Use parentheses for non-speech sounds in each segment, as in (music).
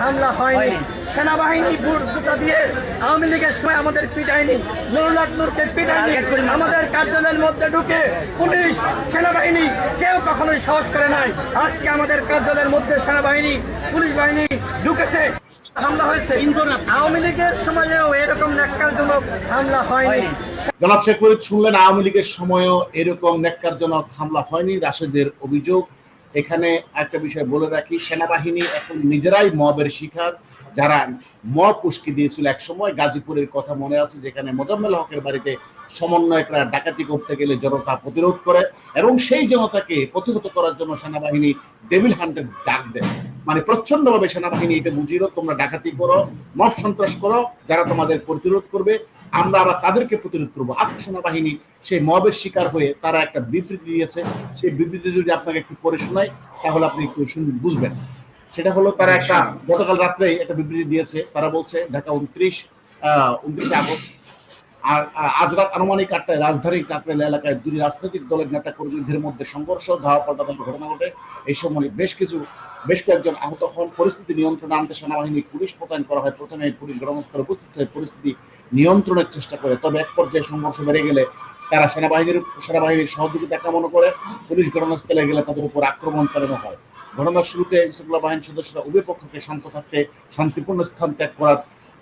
হামলা হয়নি। সেনাবাহিনী বুট জুতা দিয়ে আওয়ামী লীগের সময় আমাদের পিটায়নি। নুরুল্লাহ নূরকে পিটায়নি। আমাদের কার্যালয়ের মধ্যে ঢুকে পুলিশ সেনাবাহিনী কেউ কখনোই সাহস করে নাই। আজকে আমাদের কার্যালয়ের মধ্যে সেনাবাহিনী পুলিশ বাহিনী ঢুকেছে। হামলা হয়েছে। আওয়ামী লীগের সময়েও এরকম ন্যাক্কারজনক হামলা হয়নি। জনাব শেখ ফরিদ শুনলেন আওয়ামী লীগের সময়ও এরকম ন্যাক্কারজনক হামলা হয়নি। রাশেদের অভিযোগ এখানে একটা বিষয় বলে রাখি, সেনাবাহিনী এখন নিজেরাই মবের শিকার। যারা মব উস্কি দিয়েছিল এক সময় গাজীপুরের কথা মনে আছে, যেখানে মোজাম্মেল হকের বাড়িতে সমন্বয়করা ডাকাতি করতে গেলে জনতা প্রতিরোধ করে এবং সেই জনতাকে প্রতিহত করার জন্য সেনাবাহিনী ডেভিল হান্টের ডাক দেয়। মানে প্রচন্ডভাবে সেনাবাহিনী এটা বুঝিয়ে তোমরা ডাকাতি করো, মব সন্ত্রাস করো, যারা তোমাদের প্রতিরোধ করবে আমরা আবার তাদেরকে প্রতিরোধ করব। আজকে সেনাবাহিনী সেই মবের শিকার হয়ে তারা একটা বিবৃতি দিয়েছে। সেই বিবৃতি যদি আপনাকে একটু পরে শোনাই তাহলে আপনি একটু শুনবেন বুঝবেন। সেটা হলো তারা একটা গতকাল রাত্রেই একটা বিবৃতি দিয়েছে। তারা বলছে ঢাকা উনত্রিশ আহ উনত্রিশে আগস্ট আর আজ রাত আনুমানিক আটটায় রাজধানীর কাকরেল এলাকায় দুই রাজনৈতিক দলের নেতা কর্মীদের মধ্যে সংঘর্ষ, ধাওয়া পাল্টানোর ঘটনা ঘটে। এই সময় বেশ কিছু, বেশ কয়েকজন আহত হন। পরিস্থিতি নিয়ন্ত্রণে আনতে সেনাবাহিনী পুলিশ মোতায়েন করা হয়। প্রথমে পুলিশ ঘটনাস্থলে উপস্থিত হয়ে পরিস্থিতি নিয়ন্ত্রণের চেষ্টা করে। তবে এক পর্যায়ে সংঘর্ষ বেড়ে গেলে তারা সেনাবাহিনীর সেনাবাহিনীর সহযোগিতা কামনা করে পুলিশ ঘটনাস্থলে গেলে তাদের উপর আক্রমণ চালানো হয়। ঘটনার শুরুতে শৃঙ্খলা বাহিনীর সদস্যরা উভয় পক্ষকে শান্ত থাকতে, শান্তিপূর্ণ স্থান ত্যাগ করার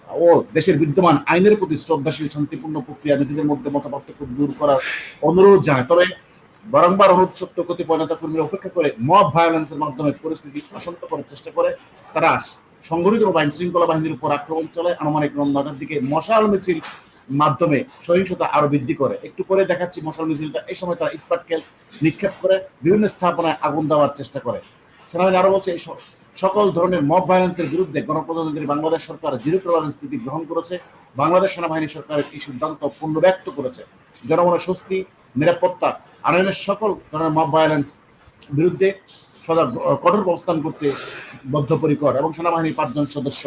ও দেশের বিদ্যমান আইনের প্রতি শ্রদ্ধাশীল, শান্তিপূর্ণ প্রক্রিয়া নিজেদের মধ্যে মতপার্থক্য দূর করার অনুরোধ জানায়। তবে বারংবার অনুরোধ সত্ত্বেও কতিপয় নেতা কর্মীরা উপেক্ষা করে মব ভায়োলেন্সের মাধ্যমে পরিস্থিতি শান্ত করার চেষ্টা করে। তারা সংগঠিত আইন শৃঙ্খলা বাহিনীর উপর আক্রমণ চালায়, আনুমানিক নটার দিকে মশাল মিছিল মাধ্যমে সহিংসতা আরও বৃদ্ধি করে। একটু পরে দেখাচ্ছি মশাল মিছিলটা। এই সময় তারা ইটপাটকেল নিক্ষেপ করে বিভিন্ন স্থাপনায় আগুন দেওয়ার চেষ্টা করে। সেনাবাহিনী আরও বলছে, এই সকল ধরনের মব ভায়োলেন্সের বিরুদ্ধে গণপ্রজাতন্ত্রী বাংলাদেশ সরকার জিরো টলারেন্স নীতি গ্রহণ করেছে। বাংলাদেশ সেনাবাহিনী সরকারের এই সিদ্ধান্ত পূর্ণ ব্যক্ত করেছে। জনগণের স্বস্তি, নিরাপত্তা, আনয়নের সকল ধরনের মব ভায়োলেন্স বিরুদ্ধে সদা কঠোর অবস্থান করতে বদ্ধপরিকর এবং সেনাবাহিনীর পাঁচজন সদস্য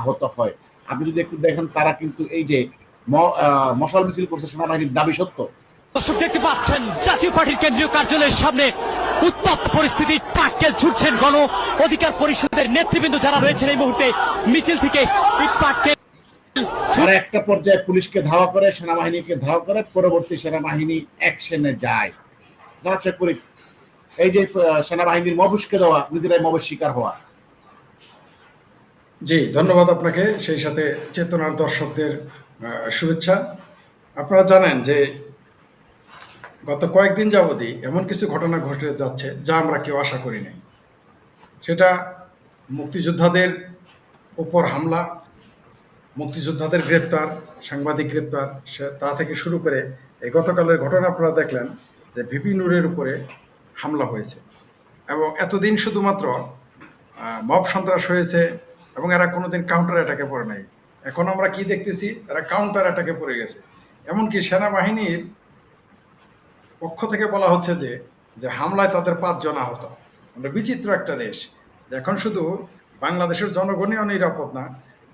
আহত হয়। আপনি যদি একটু দেখেন, তারা কিন্তু এই যে মশাল মিছিল করছে, সেনাবাহিনীর দাবি সত্য। দর্শক দেখতে পাচ্ছেন জাতীয় পার্টির কেন্দ্রীয় কার্যালয়ের সামনে উত্তপ্ত পরিস্থিতি পাটকেল ছুটছেন গণ অধিকার পরিষদের নেতৃবৃন্দ যারা রয়েছেন এই মুহূর্তে। মিছিল থেকে পাটকেল একটা পর্যায়ে পুলিশকে ধাওয়া করে সেনাবাহিনীকে ধাওয়া করে পরবর্তী সেনাবাহিনী অ্যাকশনে যায়। এই যে সেনাবাহিনীর মবুসকে দেওয়া নিজেরাই মবের শিকার হওয়া। জি ধন্যবাদ আপনাকে। সেই সাথে চেতনার দর্শকদের শুভেচ্ছা। আপনারা জানেন যে গত কয়েকদিন যাবতই এমন কিছু ঘটনা ঘটে যাচ্ছে যা আমরা কেউ আশা করি নাই। সেটা মুক্তিযোদ্ধাদের উপর হামলা, মুক্তিযোদ্ধাদের গ্রেপ্তার, সাংবাদিক গ্রেপ্তার, সে তা থেকে শুরু করে এই গতকালের ঘটনা আপনারা দেখলেন যে ভিপি নূরের উপরে হামলা হয়েছে। এবং এতদিন শুধুমাত্র মব সন্ত্রাস হয়েছে এবং এরা কোনোদিন কাউন্টার অ্যাটাকে পড়ে নাই। এখন আমরা কি দেখতেছি? এরা কাউন্টার অ্যাটাকে পড়ে গেছে। এমনকি সেনাবাহিনীর পক্ষ থেকে বলা হচ্ছে যে যে হামলায় তাদের পাঁচজন আহত। আমরা বিচিত্র একটা দেশ। এখন শুধু বাংলাদেশের জনগণই অনিরাপদ না,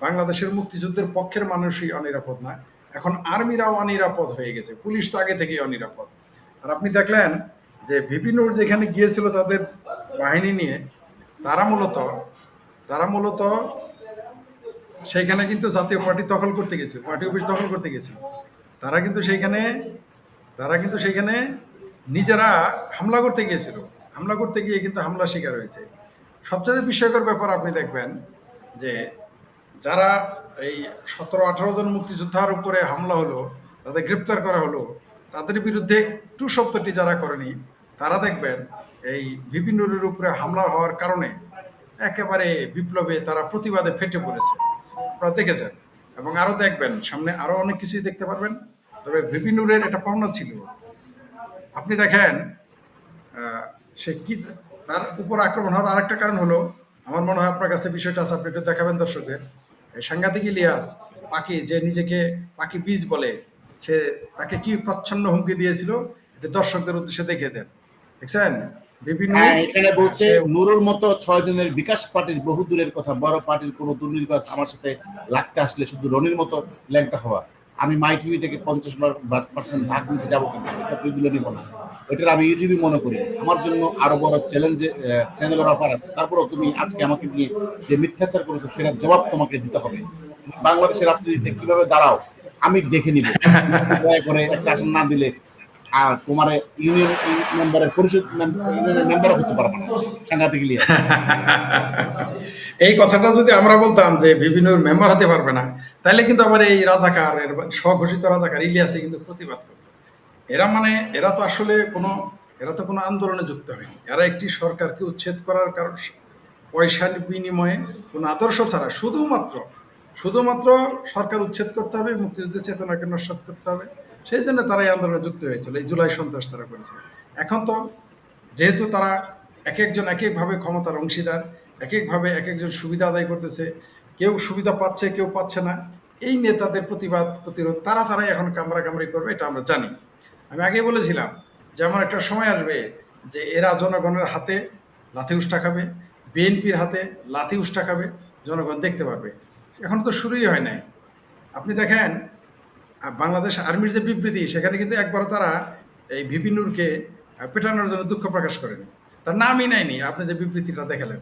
বাংলাদেশের মুক্তিযুদ্ধের পক্ষের মানুষই অনিরাপদ না, এখন আর্মিরাও অনিরাপদ হয়ে গেছে। পুলিশ তো আগে থেকেই অনিরাপদ। আর আপনি দেখলেন যে বিভিন্ন যেখানে গিয়েছিল তাদের বাহিনী নিয়ে, তারা মূলত তারা মূলত সেইখানে কিন্তু জাতীয় পার্টি দখল করতে গেছিল, পার্টি অফিস দখল করতে গেছিল। তারা কিন্তু সেইখানে তারা কিন্তু সেইখানে নিজেরা হামলা করতে গিয়েছিল। হামলা করতে গিয়ে কিন্তু হামলার শিকার হয়েছে। সবচেয়ে বিস্ময়কর ব্যাপার আপনি দেখবেন যে যারা এই সতেরো আঠারো জন মুক্তিযোদ্ধার উপরে হামলা হলো, তাদের গ্রেপ্তার করা হলো, তাদের বিরুদ্ধে টু শব্দটি যারা করেনি, তারা দেখবেন এই বিভিন্নর উপরে হামলা হওয়ার কারণে একেবারে বিপ্লবে তারা প্রতিবাদে ফেটে পড়েছে। আপনারা দেখেছেন এবং আরও দেখবেন, সামনে আরও অনেক কিছুই দেখতে পারবেন। তবে বিভিন্নুরের এটা পাওনা ছিল। আপনি দেখেন সে কি তার উপর আক্রমণ হওয়ার আরেকটা কারণ হলো আমার মনে হয় আপনার কাছে বিষয়টা আছে আপনি একটু দেখাবেন দর্শকদের। সাংঘাতিক ইলিয়াস পাখি যে নিজেকে পাখি বীজ বলে সে তাকে কি প্রচ্ছন্ন হুমকি দিয়েছিল এটা দর্শকদের উদ্দেশ্যে দেখিয়ে দেন। দেখছেন? বিভিন্ন হ্যাঁ এখানে বলছে নুরুর মতো ছয় জনের বিকাশ পার্টির বহু দূরের কথা বড় পার্টির কোনো দুর্নীতিবাজ আমার সাথে লাগতে আসলে শুধু রনির মতো ল্যাংটা হওয়া। আমি মাই টিভি থেকে পঞ্চাশ পার্সেন্ট ভাগ নিতে যাব কিনা এটা নিব না। ওইটার আমি ইউটিউবে মনে করি। আমার জন্য আরও বড় চ্যালেঞ্জে চ্যানেলের অফার আছে। তারপরেও তুমি আজকে আমাকে দিয়ে যে মিথ্যাচার করেছ সেটার জবাব তোমাকে দিতে হবে। বাংলাদেশের রাজনীতিতে কীভাবে দাঁড়াও আমি দেখে নিব। (laughs) দয়া করে একটা আসন না দিলে আর তোমার ইউনিয়ন মেম্বারের পরিষদ ইউনিয়নের হতে পারবে না সাংঘাতিক (laughs) এই কথাটা যদি আমরা বলতাম যে বিভিন্ন মেম্বার হতে পারবে না, তাহলে কিন্তু আবার এই রাজাকার স্বঘোষিত রাজাকার ইলিয়াসে কিন্তু প্রতিবাদ করত। এরা মানে এরা তো আসলে কোনো, এরা তো কোনো আন্দোলনে যুক্ত হয়নি। এরা একটি সরকারকে উচ্ছেদ করার কারণ, পয়সার বিনিময়ে কোনো আদর্শ ছাড়া শুধুমাত্র শুধুমাত্র সরকার উচ্ছেদ করতে হবে, মুক্তিযুদ্ধের চেতনাকে নস্বাত করতে হবে। সেই জন্য তারা এই আন্দোলনে যুক্ত হয়েছিল, এই জুলাই সন্ত্রাস তারা করেছে এখন তো যেহেতু তারা এক একজন এক একভাবে ক্ষমতার অংশীদার, এক একভাবে এক একজন সুবিধা আদায় করতেছে, কেউ সুবিধা পাচ্ছে, কেউ পাচ্ছে না, এই নেতাদের প্রতিবাদ, প্রতিরোধ তারা তারাই এখন কামড়া কামড়ি করবে, এটা আমরা জানি। আমি আগে বলেছিলাম যে আমার একটা সময় আসবে যে এরা জনগণের হাতে লাথি উষ্টা খাবে, বিএনপির হাতে লাথি উষ্টা খাবে, জনগণ দেখতে পারবে। এখন তো শুরুই হয় নাই। আপনি দেখেন বাংলাদেশ আর্মির যে বিবৃতি, সেখানে কিন্তু একবারও তারা এই ভিপি নূরকে পেটানোর জন্য দুঃখ প্রকাশ করেনি। তার নামই নেয়নি, আপনি যে বিবৃতিটা দেখালেন।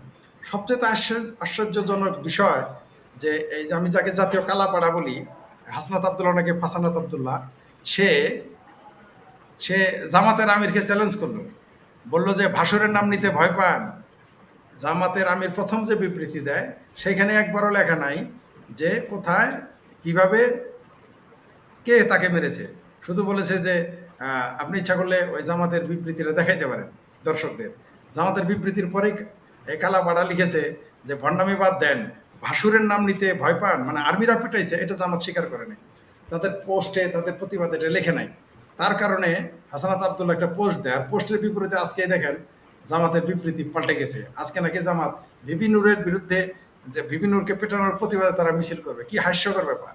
সবচেয়ে আশ্চর্য, আশ্চর্যজনক বিষয় যে এই যে আমি যাকে জাতীয় কালাপাড়া বলি, হাসনাত আবদুল্লাহ নাকি ফাসানাত আবদুল্লাহ, সে সে জামাতের আমিরকে চ্যালেঞ্জ করল। বলল যে, ভাসুরের নাম নিতে ভয় পান। জামাতের আমির প্রথম যে বিবৃতি দেয়, সেখানে একবারও লেখা নাই যে কোথায়, কীভাবে কে তাকে মেরেছে? শুধু বলেছে যে আপনি ইচ্ছা করলে ওই জামাতের বিবৃতিটা দেখাইতে পারেন দর্শকদের। জামাতের বিবৃতির পরেই এই কালাপাড়া লিখেছে যে, ভণ্ডামি বাদ দেন, ভাসুরের নাম নিতে ভয় পান মানে আর্মিরা পিটাইছে, এটা জামাত স্বীকার করে নাই। তাদের পোস্টে, তাদের প্রতিবাদে এটা লেখে নাই। তার কারণে হাসানাত আবদুল্লাহ একটা পোস্ট দেয়, আর পোস্টের বিপরীতে আজকে দেখেন জামাতের বিবৃতি পাল্টে গেছে। আজকে নাকি জামাত ভিপি বিরুদ্ধে, যে ভিপি নূরকে পেটানোর প্রতিবাদে তারা মিছিল করবে। কি হাস্যকর ব্যাপার।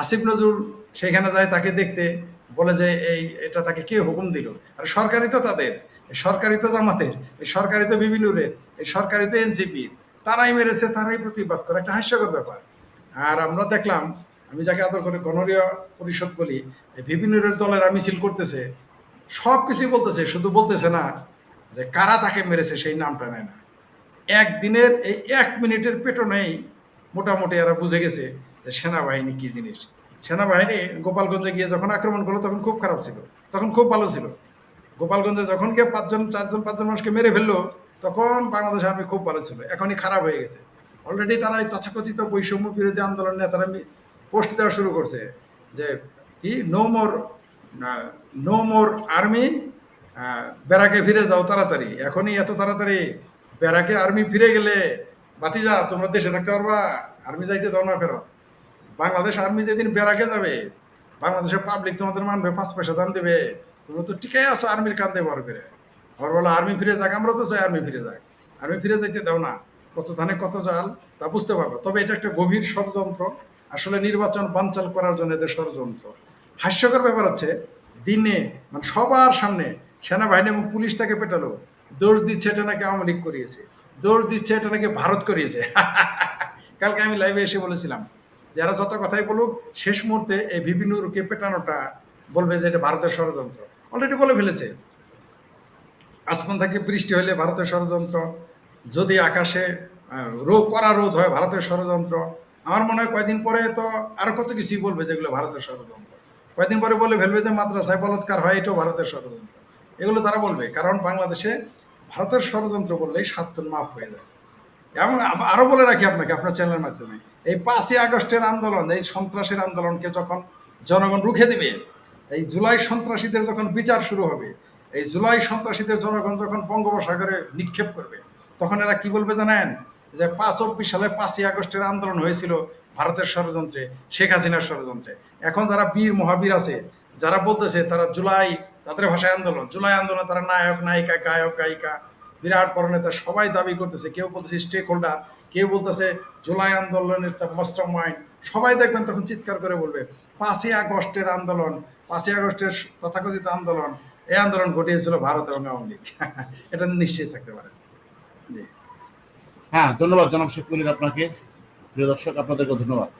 আসিফ নজরুল সেখানে যায় তাকে দেখতে, বলে যে এই, এটা তাকে কে হুকুম দিল? আর সরকারি তো তাদের সরকারি তো জামাতের সরকারি তো বিভিন্নুরের এই সরকারি তো এনসিপির, তারাই মেরেছে, তারাই প্রতিবাদ করে, একটা হাস্যকর ব্যাপার। আর আমরা দেখলাম, আমি যাকে আদর করে গণরীয় পরিষদ বলি বিভিন্নুরের দলেরা মিছিল করতেছে সব কিছুই বলতেছে, শুধু বলতেছে না, যে কারা তাকে মেরেছে সেই নামটা নেয় না। একদিনের এই এক মিনিটের পেটনেই মোটামুটি এরা বুঝে গেছে সেনাবাহিনী কি জিনিস? সেনাবাহিনী গোপালগঞ্জে গিয়ে যখন আক্রমণ করল তখন খুব খারাপ ছিল, তখন খুব ভালো ছিল। গোপালগঞ্জে যখন গিয়ে পাঁচজন, চারজন, পাঁচজন মানুষকে মেরে ফেলল, তখন বাংলাদেশ আর্মি খুব ভালো ছিল, এখনই খারাপ হয়ে গেছে। অলরেডি তারা এই তথাকথিত বৈষম্য বিরোধী আন্দোলন নিয়ে তারা পোস্ট দেওয়া শুরু করছে যে কি no more no more army ব্যারাকে ফিরে যাও তাড়াতাড়ি, এখনই এত তাড়াতাড়ি, ব্যারাকে আর্মি ফিরে গেলে বাতিজা, তোমরা দেশে থাকতে পারবা আর্মি যাইতে দাও না ফেরত। বাংলাদেশ আর্মি যেদিন ব্যারাকে যাবে, বাংলাদেশের পাবলিক তোমাদের মানবে, পাঁচ পয়সা দাম দেবে। তোমরা তো টিকাই আছো আর্মির কান্দে ভর করে। ভর বলো আর্মি ফিরে যাক আমরা তো চাই আর্মি ফিরে যাক। আর্মি ফিরে যাইতে দাও না। কত ধানে কত জাল, তা বুঝতে পারব। তবে এটা একটা গভীর ষড়যন্ত্র। আসলে নির্বাচন বানচাল করার জন্য এদের ষড়যন্ত্র। হাস্যকর ব্যাপার হচ্ছে, দিনে মানে সবার সামনে সেনাবাহিনী এবং পুলিশ তাকে পেটালো। দোষ দিচ্ছে এটা নাকি আওয়ামী লীগ করিয়েছে। দোষ দিচ্ছে এটা নাকি ভারত করিয়েছে। (laughs) কালকে আমি লাইভে এসে বলেছিলাম যারা যত কথাই বলুক, শেষ মুহূর্তে এই বিভিন্নকে পেটানোটা বলবে যে এটা ভারতের ষড়যন্ত্র। অলরেডি বলে ফেলেছে। আসমান থেকে বৃষ্টি হলে ভারতের ষড়যন্ত্র। যদি আকাশে রোদ করা রোদ হয়, ভারতের ষড়যন্ত্র। আমার মনে হয় কয়দিন পরে তো আরও কত কিছুই বলবে যেগুলো ভারতের ষড়যন্ত্র। কয়দিন পরে বলে ফেলবে যে মাদ্রাসায় বলৎকার হয়, এটাও ভারতের ষড়যন্ত্র। এগুলো তারা বলবে। কারণ বাংলাদেশে ভারতের ষড়যন্ত্র বললেই সাত কোন মাপ হয়ে যায়। আব- আরও বলে রাখি আপনাকে, আপনার চ্যানেলের মাধ্যমে। এই পাঁচই আগস্টের আন্দোলন, এই সন্ত্রাসের আন্দোলনকে যখন জনগণ রুখে দিবে, এই জুলাই সন্ত্রাসীদের যখন বিচার শুরু হবে, এই জুলাই সন্ত্রাসীদের জনগণ যখন বঙ্গোপসাগরে নিক্ষেপ করবে, তখন এরা কি বলবে জানেন? যে পাঁচ চব্বিশ সালে পাঁচই আগস্টের আন্দোলন হয়েছিল ভারতের ষড়যন্ত্রে, শেখ হাসিনার ষড়যন্ত্রে। এখন যারা বীর মহাবীর আছে, যারা বলতেছে তারা জুলাই, তাদের ভাষায় আন্দোলন, জুলাই আন্দোলন তারা নায়ক, নায়িকা, গায়ক, গায়িকা বিরাট বড় নেতা সবাই দাবি করতেছে, কেউ বলতেছে স্টেক হোল্ডার কেউ বলতেছে জুলাই আন্দোলনের মাস্টার মাইন্ড সবাই দেখবেন তখন চিৎকার করে বলবে, পাঁচই আগস্টের আন্দোলন, পাঁচই আগস্টের তথাকথিত আন্দোলন, এই আন্দোলন ঘটিয়েছিল ভারত এবং আওয়ামী লীগ। (laughs) এটা নিশ্চিত থাকতে পারে। জি। হ্যাঁ ধন্যবাদ জনাব শেখ আপনাকে। প্রিয় দর্শক আপনাদেরকে ধন্যবাদ।